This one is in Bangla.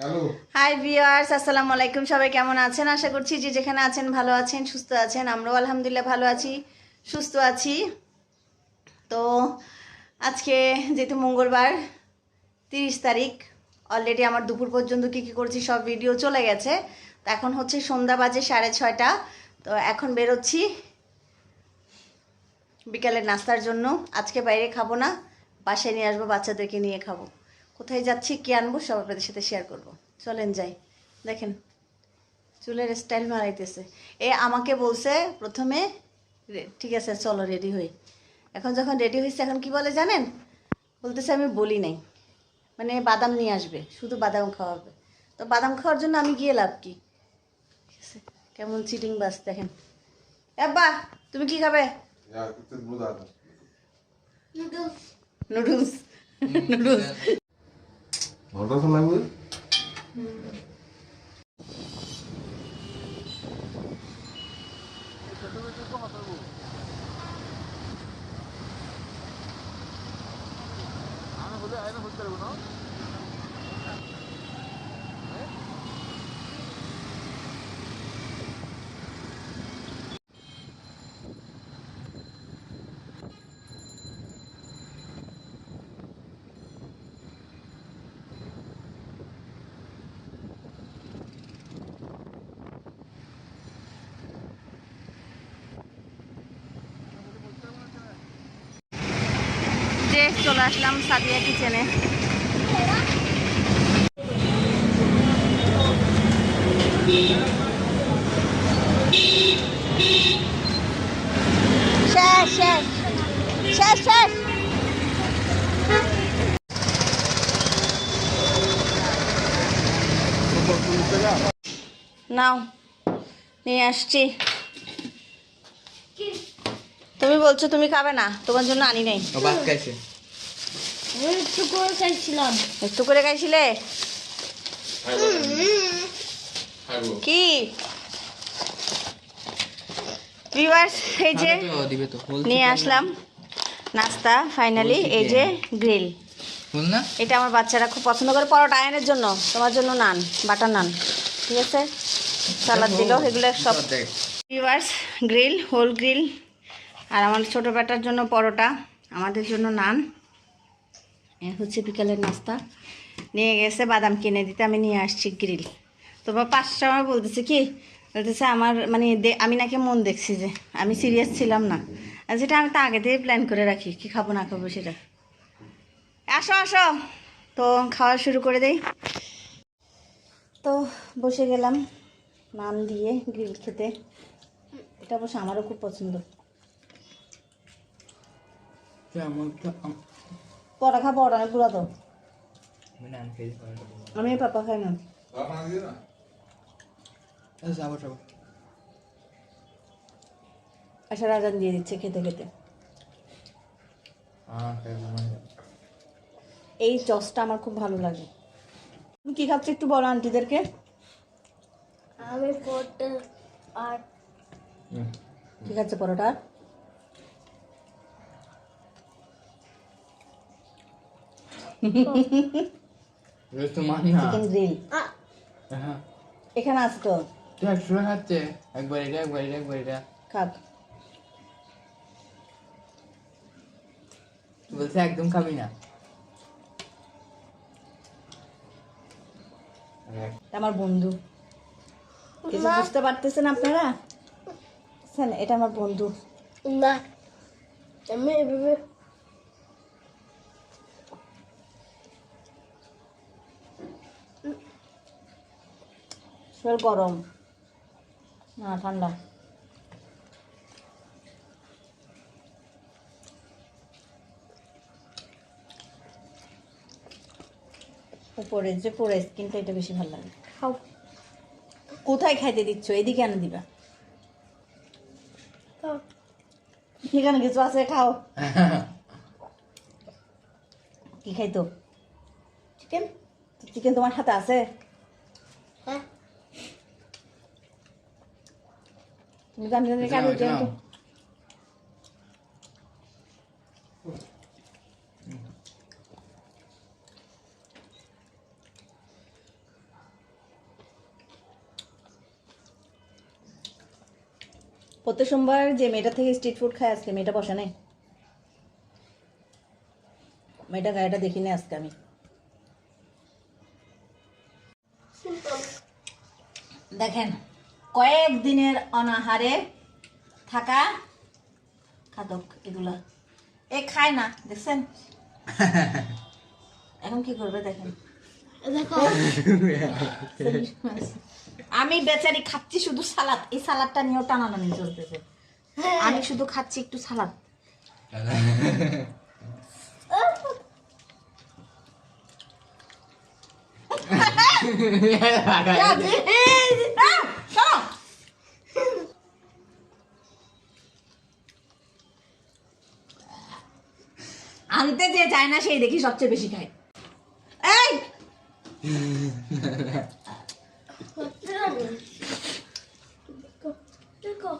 হাই ভিউয়ার্স আসসালামু আলাইকুম সবাই কেমন আছেন? আশা করছি যে যেখানে আছেন ভালো আছেন, সুস্থ আছেন। আমরাও আলহামদুলিল্লাহ ভালো আছি, সুস্থ আছি। তো আজকে যেহেতু মঙ্গলবার, তিরিশ তারিখ অলরেডি আমার দুপুর পর্যন্ত কী কী করছি সব ভিডিও চলে গেছে। তো এখন হচ্ছে সন্ধ্যা বাজে সাড়ে ছয়টা। তো এখন বেরোচ্ছি বিকালের নাস্তার জন্য। আজকে বাইরে খাব না, বাসায় নিয়ে আসব, বাচ্চাদেরকে নিয়ে খাব। কোথায় যাচ্ছি কি আনব সব আপনাদের সাথে শেয়ার করব। চলেন যাই। দেখেন চুলের স্টাইল মারাইতেছে এ আমাকে বলছে প্রথমে রে- ঠিক আছে চলো রেডি হই। এখন যখন রেডি হয়েছে এখন কি বলে জানেন? বলতেছে আমি বলি নাই। মানে বাদাম নিয়ে আসবে শুধু বাদাম খাওয়াবে। তো বাদাম খাওয়ার জন্য আমি গিয়ে লাভ কি? ঠিক আছে কেমন চিটিং বাস দেখেন। আব্বা তুমি কি খাবে? Ya noodles. burada da. Noodles noodles Orada falan mı? যে চলে আসলাম সাদিয়া কিচেনে শেষ শেষ শেষ শেষ। নাও নিয়ে আসছি। তুমি বলছো তুমি খাবে না তোমার জন্য আনি নাই। একটু করে খাইছিলাম। একটু করে খাইছিলে? কি? ভিউয়ার্স এই যে নিয়ে আসলাম নাস্তা ফাইনালি এই যে গ্রিল এটা আমার বাচ্চারা খুব পছন্দ করে। পরোটা আয়নের জন্য তোমার জন্য নান বাটার নান। ঠিক আছে? সালাদ দিল এগুলো সব ভিউয়ার্স গ্রিল হোল গ্রিল আর আমার ছোটো বেটার জন্য পরোটা আমাদের জন্য নান। হচ্ছে বিকালের নাস্তা। নিয়ে গেছে বাদাম কিনে দিতে, আমি নিয়ে আসছি গ্রিল তো বা পাঁচটা আমার বলতেছে কি, বলতেছে আমার মানে আমি নাকি মন দেখছি যে, আমি সিরিয়াস ছিলাম না। আর যেটা আমি তো আগে থেকে প্ল্যান করে রাখি, কি খাব না খাব সেটা। আসো আসো। তো খাওয়া শুরু করে দেই। তো বসে গেলাম নাম দিয়ে গ্রিল খেতে। এটা অবশ্য আমারও খুব পছন্দ। আম- পড়া খাব। ওটা পুরা তো আমি পাপা খাই না? আশা রাজান দিয়ে দিচ্ছে খেতে খেতে। এই চসটা আমার খুব ভালো লাগে। তুমি কি খাচ্ছ একটু বলো আন্টিদেরকে? আমি পড়তে আর কি খাচ্ছে পরোটা তোমার না চিকেন গ্রিল এখানে আছে তো তুই একশো খাচ্ছে। একবার এটা একবার এটা একবার এটা। খাক। বলছে একদম খাবি না। আমার বন্ধু। কিছু বুঝতে পারতেছেন আপনারা? এটা আমার বন্ধু। না আমি শরীর গরম। না ঠান্ডা। উপরে যে পরে স্কিনটা এটা বেশি ভালো লাগে। খাও। কোথায় খাইতে দিচ্ছ? এদিকে আনে দিবা। এখানে কিছু আছে খাও। কি খাইতো? চিকেন চিকেন তোমার হাতে আছে? হ্যাঁ। Dame, প্রত্যেক সোমবার যে মেয়েটা থেকে স্ট্রিট ফুড খায় আজকে মেয়েটা বসে নেই। মেয়েটা গাড়িটা দেখি না আজকে আমি। দেখেন কয়েক দিনের অনাহারে থাকা খাদক এগুলো। এ খায় না দেখছেন? এখন কি করবে দেখেন। আমি বেচারি খাচ্ছি শুধু সালাদ এই সালাদটা নিয়েও টানাটানি চলতেছে। আমি শুধু খাচ্ছি একটু সালাদ। আনতে যে চায় না সেই দেখি সবচেয়ে বেশি খায়। এই! দেখো